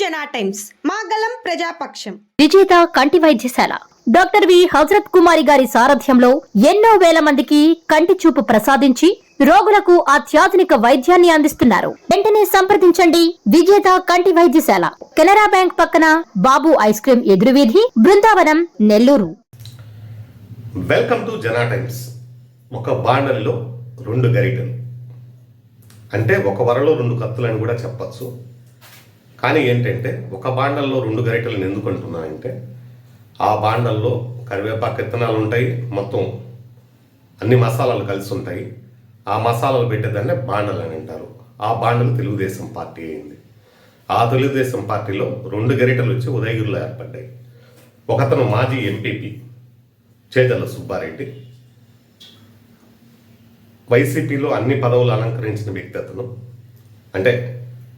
జనా టైమ్స్. మాగలం ప్రజాపక్షం. విజేత కంటి వైద్యశాల. Doctor V. హజరత్ కుమారి గారి సారథ్యంలో ఎన్నో వేల మందికి కంటి చూపు ప్రసాదించి రోగులకు అత్యాధునిక వైద్యాన్ని అందిస్తున్నారు. వెంటనే సంప్రదించండి విజేత కంటి వైద్యశాల. కెనరా బ్యాంక్ పక్కన Babu ice cream ఎదురువీధి Brindavanam Nellore. Welcome to Jana times. ఒక బాండల్లో రెండు గరిటెలు. అంటే ఒక వరలో రెండు కత్తులని కూడా చెప్పచ్చు. కానీ ఏంటంటే ఒక బాండల్లో రెండు గరిటెలను ఎందుకు అంటున్నానంటే ఆ బాండల్లో కరివేపాకు విత్తనాలు ఉంటాయి మొత్తం అన్ని మసాలాలు కలిసి ఉంటాయి. ఆ మసాలాలు పెట్టేదాన్నే బాండలు అని అంటారు. ఆ బాండలు తెలుగుదేశం పార్టీ అయింది. ఆ తెలుగుదేశం పార్టీలో రెండు గరిటలు వచ్చి ఉదయగిరిలో ఏర్పడ్డాయి. ఒకతను మాజీ ఎంపీపీ చేదల సుబ్బారెడ్డి వైసీపీలో అన్ని పదవులు అలంకరించిన వ్యక్తి అతను. అంటే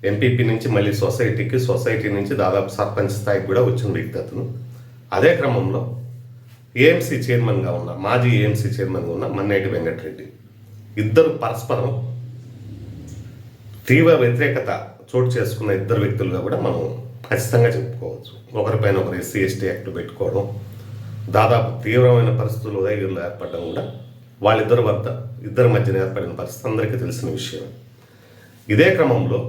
ఎంపీపీ నుంచి మళ్ళీ సొసైటీకి సొసైటీ నుంచి దాదాపు సర్పంచ్ స్థాయికి కూడా వచ్చిన వ్యక్తి అతను. అదే క్రమంలో ఏఎంసీ చైర్మన్గా ఉన్న మాజీ ఏఎంసీ చైర్మన్గా ఉన్న మన్నేటి వెంకటరెడ్డి. ఇద్దరు పరస్పరం తీవ్ర వ్యతిరేకత చోటు చేసుకున్న ఇద్దరు వ్యక్తులుగా కూడా మనం ఖచ్చితంగా చెప్పుకోవచ్చు. ఒకరిపైన ఒకరు ఎస్సీ ఎస్టీ యాక్ట్ పెట్టుకోవడం దాదాపు తీవ్రమైన పరిస్థితులు ఉదయగిరిలో ఏర్పడడం కూడా వాళ్ళిద్దరి వద్ద ఇద్దరి మధ్యన ఏర్పడిన పరిస్థితి అందరికీ తెలిసిన విషయం ఇదే క్రమంలో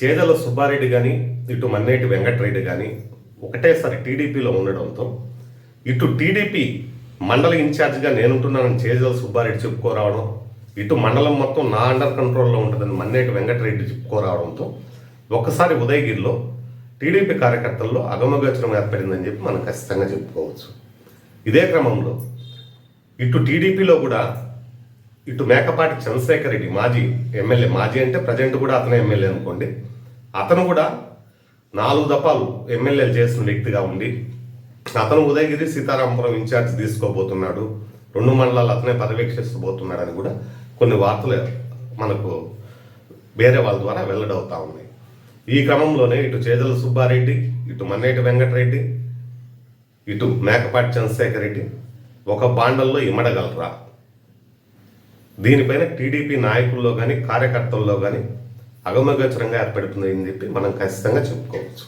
చేదల సుబ్బారెడ్డి కానీ ఇటు మన్నేటి వెంకటరెడ్డి కానీ ఒకటేసారి టీడీపీలో ఉండడంతో ఇటు టీడీపీ మండల ఇన్ఛార్జిగా నేనుంటున్నానని చేదల సుబ్బారెడ్డి చెప్పుకోరావడం ఇటు మండలం మొత్తం నా అండర్ కంట్రోల్లో ఉంటుందని మన్నేటి వెంకటరెడ్డి చెప్పుకోరావడంతో ఒకసారి ఉదయగిరిలో టీడీపీ కార్యకర్తల్లో అగమగోచరం ఏర్పడిందని చెప్పి మనం ఖచ్చితంగా చెప్పుకోవచ్చు. ఇదే క్రమంలో ఇటు టీడీపీలో కూడా ఇటు మేకపాటి చంద్రశేఖర్ రెడ్డి మాజీ ఎమ్మెల్యే మాజీ అంటే ప్రజెంట్ కూడా అతనే ఎమ్మెల్యే అనుకోండి. అతను కూడా నాలుగు దఫాలు ఎమ్మెల్యేలు చేసిన వ్యక్తిగా ఉండి అతను ఉదయగిరి సీతారామపురం ఇన్ఛార్జ్ తీసుకోబోతున్నాడు రెండు మండలాలు అతనే పర్యవేక్షిస్తబోతున్నాడని కూడా కొన్ని వార్తలు మనకు వేరే వాళ్ళ ద్వారా వెల్లడవుతా ఉన్నాయి. ఈ క్రమంలోనే ఇటు చేదల సుబ్బారెడ్డి ఇటు మన్నేటి వెంకటరెడ్డి ఇటు మేకపాటి చంద్రశేఖర్ రెడ్డి ఒక బాండల్లో ఇమడగలరా? దీనిపైన టీడీపీ నాయకుల్లో కానీ కార్యకర్తల్లో కానీ అగమగోచరంగా ఏర్పడుతుంది చెప్పి మనం ఖచ్చితంగా చెప్పుకోవచ్చు.